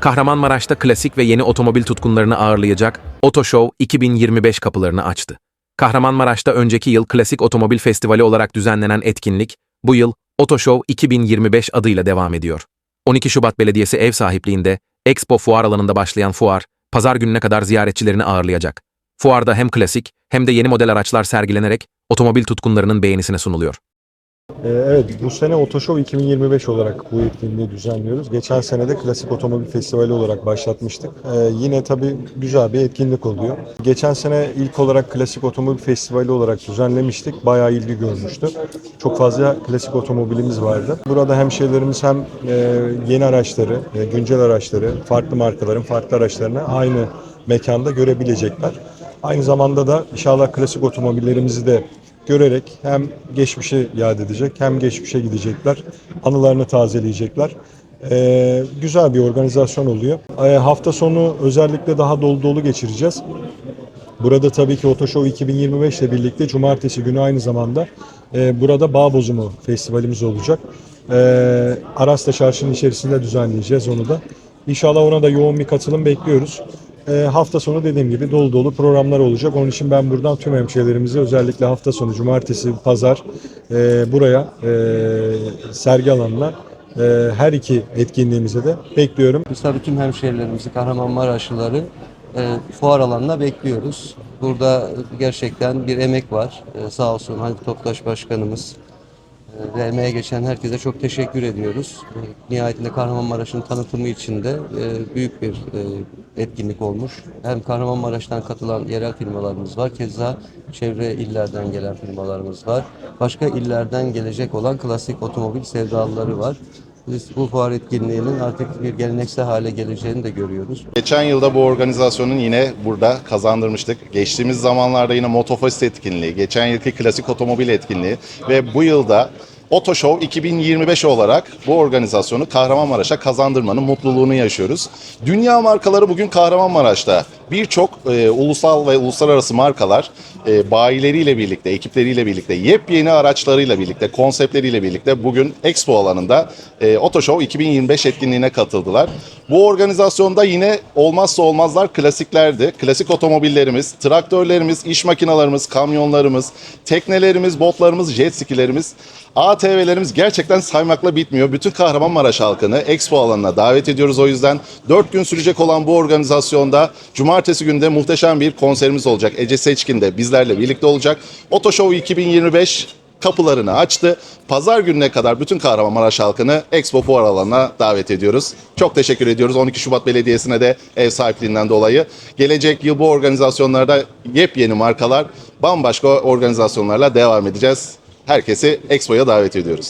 Kahramanmaraş'ta klasik ve yeni otomobil tutkunlarını ağırlayacak Auto Show 2025 kapılarını açtı. Kahramanmaraş'ta önceki yıl Klasik Otomobil Festivali olarak düzenlenen etkinlik, bu yıl Auto Show 2025 adıyla devam ediyor. 12 Şubat Belediyesi ev sahipliğinde Expo fuar alanında başlayan fuar, pazar gününe kadar ziyaretçilerini ağırlayacak. Fuarda hem klasik hem de yeni model araçlar sergilenerek otomobil tutkunlarının beğenisine sunuluyor. Ee, Evet, bu sene Otoshow 2025 olarak bu etkinliği düzenliyoruz. Geçen sene de Klasik Otomobil Festivali olarak başlatmıştık. Ee, yine tabii güzel bir etkinlik oluyor. Geçen sene ilk olarak Klasik Otomobil Festivali olarak düzenlemiştik. Bayağı ilgi görmüştü. Çok fazla klasik otomobilimiz vardı. Burada hem e, yeni araçları, e, güncel araçları, farklı markaların farklı araçlarını aynı mekanda görebilecekler. Aynı zamanda da inşallah klasik otomobillerimizi de görerek hem geçmişe yad edecek hem geçmişe gidecekler. Anılarını tazeleyecekler. Ee, güzel bir organizasyon oluyor. Ee, hafta sonu özellikle daha dolu dolu geçireceğiz. Burada tabii ki Otoshow 2025 ile birlikte cumartesi günü aynı zamanda e, burada Bağ Bozumu Festivalimiz olacak. E, Aras'ta çarşının içerisinde düzenleyeceğiz onu da. İnşallah ona da yoğun bir katılım bekliyoruz. E, hafta sonu dediğim gibi dolu dolu programlar olacak. Onun için ben buradan tüm hemşehrilerimizi özellikle hafta sonu, cumartesi, pazar e, buraya e, sergi alanına e, her iki etkinliğimize de bekliyorum. Biz tabii tüm hemşehrilerimizi, Kahramanmaraşlıları fuar alanına bekliyoruz. Burada gerçekten bir emek var. Sağ olsun Halit Toptaş Başkanımız e, ve emeğe geçen herkese çok teşekkür ediyoruz. E, nihayetinde Kahramanmaraş'ın tanıtımı için de e, büyük bir e, etkinlik olmuş. Hem Kahramanmaraş'tan katılan yerel firmalarımız var. Keza çevre illerden gelen firmalarımız var. Başka illerden gelecek olan klasik otomobil sevdalıları var. Biz bu fuar etkinliğinin artık bir geleneksel hale geleceğini de görüyoruz. Geçen yılda bu organizasyonun yine burada kazandırmıştık. Geçtiğimiz zamanlarda yine Motofest etkinliği, geçen yılki klasik otomobil etkinliği ve bu yılda Auto Show 2025 olarak bu organizasyonu Kahramanmaraş'a kazandırmanın mutluluğunu yaşıyoruz. Dünya markaları bugün Kahramanmaraş'ta. Birçok e, ulusal ve uluslararası markalar e, bayileriyle birlikte, ekipleriyle birlikte, yepyeni araçlarıyla birlikte, konseptleriyle birlikte bugün Expo alanında e, Auto Show 2025 etkinliğine katıldılar. Bu organizasyonda yine olmazsa olmazlar klasiklerdi. Klasik otomobillerimiz, traktörlerimiz, iş makinalarımız, kamyonlarımız, teknelerimiz, botlarımız, jet skilerimiz, ATV'lerimiz gerçekten saymakla bitmiyor. Bütün Kahramanmaraş halkını Expo alanına davet ediyoruz o yüzden. 4 gün sürecek olan bu organizasyonda cumartesi günde muhteşem bir konserimiz olacak. Ece Seçkin de bizlerle birlikte olacak. Auto Show 2025 kapılarını açtı. Pazar gününe kadar bütün Kahramanmaraş halkını Expo Fuar alanına davet ediyoruz. Çok teşekkür ediyoruz 12 Şubat Belediyesi'ne de ev sahipliğinden dolayı. Gelecek yıl bu organizasyonlarda yepyeni markalar, bambaşka organizasyonlarla devam edeceğiz. Herkesi Expo'ya davet ediyoruz.